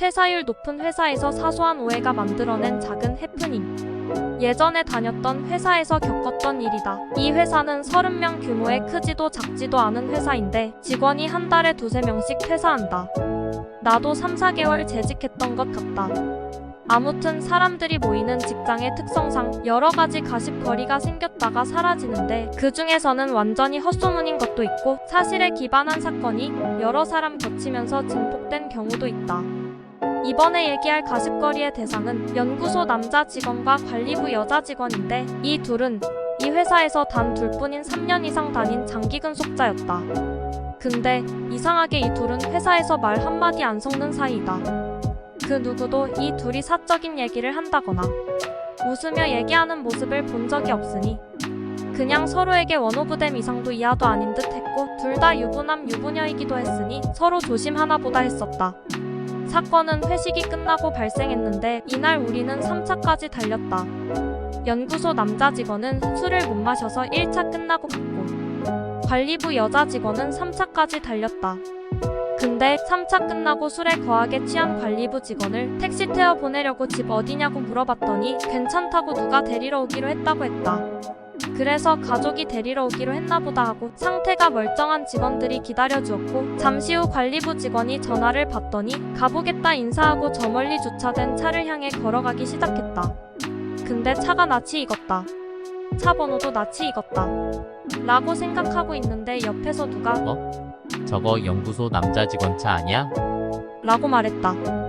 퇴사율 높은 회사에서 사소한 오해가 만들어낸 작은 해프닝. 예전에 다녔던 회사에서 겪었던 일이다. 이 회사는 30명 규모의 크지도 작지도 않은 회사인데 직원이 한 달에 두세 명씩 퇴사한다. 나도 3, 4개월 재직했던 것 같다. 아무튼 사람들이 모이는 직장의 특성상 여러 가지 가십거리가 생겼다가 사라지는데 그 중에서는 완전히 헛소문인 것도 있고 사실에 기반한 사건이 여러 사람 겹치면서 증폭된 경우도 있다. 이번에 얘기할 가십거리의 대상은 연구소 남자 직원과 관리부 여자 직원인데 이 둘은 이 회사에서 단 둘뿐인 3년 이상 다닌 장기 근속자였다. 근데 이상하게 이 둘은 회사에서 말 한마디 안 섞는 사이이다. 그 누구도 이 둘이 사적인 얘기를 한다거나 웃으며 얘기하는 모습을 본 적이 없으니 그냥 서로에게 원오브댐 이상도 이하도 아닌 듯 했고 둘 다 유부남 유부녀이기도 했으니 서로 조심하나 보다 했었다. 사건은 회식이 끝나고 발생했는데 이날 우리는 3차까지 달렸다. 연구소 남자 직원은 술을 못 마셔서 1차 끝나고 갔고 관리부 여자 직원은 3차까지 달렸다. 근데 3차 끝나고 술에 거하게 취한 관리부 직원을 택시 태워 보내려고 집 어디냐고 물어봤더니 괜찮다고 누가 데리러 오기로 했다고 했다. 그래서 가족이 데리러 오기로 했나 보다 하고 상태가 멀쩡한 직원들이 기다려주었고 잠시 후 관리부 직원이 전화를 받더니 가보겠다 인사하고 저 멀리 주차된 차를 향해 걸어가기 시작했다. 근데 차가 낯이 익었다. 차 번호도 낯이 익었다. 라고 생각하고 있는데 옆에서 누가 저거 연구소 남자 직원 차 아니야? 라고 말했다.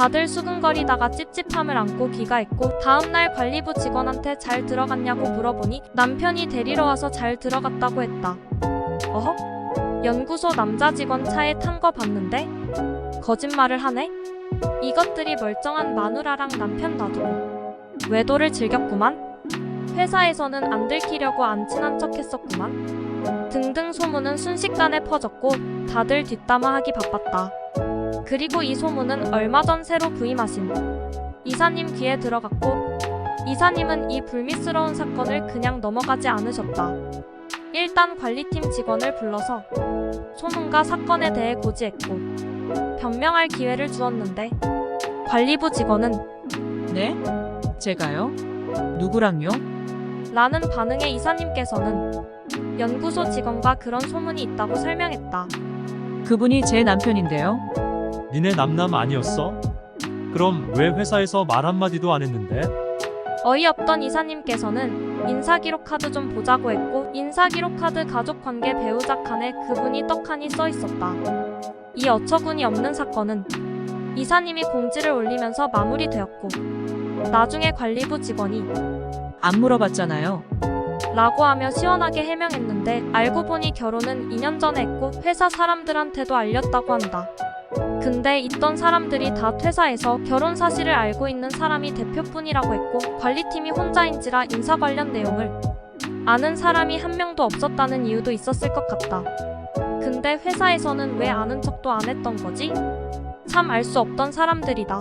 다들 수근거리다가 찝찝함을 안고 귀가했고 다음날 관리부 직원한테 잘 들어갔냐고 물어보니 남편이 데리러 와서 잘 들어갔다고 했다. 어허? 연구소 남자 직원 차에 탄 거 봤는데? 거짓말을 하네? 이것들이 멀쩡한 마누라랑 남편 놔두고 외도를 즐겼구만? 회사에서는 안 들키려고 안 친한 척 했었구만? 등등 소문은 순식간에 퍼졌고 다들 뒷담화하기 바빴다. 그리고 이 소문은 얼마 전 새로 부임하신 이사님 귀에 들어갔고 이사님은 이 불미스러운 사건을 그냥 넘어가지 않으셨다. 일단 관리팀 직원을 불러서 소문과 사건에 대해 고지했고 변명할 기회를 주었는데 관리부 직원은 네? 제가요? 누구랑요? 라는 반응에 이사님께서는 연구소 직원과 그런 소문이 있다고 설명했다. 그분이 제 남편인데요. 니네 남남 아니었어? 그럼 왜 회사에서 말 한마디도 안 했는데? 어이없던 이사님께서는 인사기록 카드 좀 보자고 했고 인사기록 카드 가족관계 배우자 칸에 그분이 떡하니 써 있었다. 이 어처구니 없는 사건은 이사님이 공지를 올리면서 마무리되었고 나중에 관리부 직원이 안 물어봤잖아요. 라고 하며 시원하게 해명했는데 알고 보니 결혼은 2년 전에 했고 회사 사람들한테도 알렸다고 한다. 근데 있던 사람들이 다 퇴사해서 결혼 사실을 알고 있는 사람이 대표뿐이라고 했고 관리팀이 혼자인지라 인사 관련 내용을 아는 사람이 한 명도 없었다는 이유도 있었을 것 같다. 근데 회사에서는 왜 아는 척도 안 했던 거지? 참 알 수 없던 사람들이다.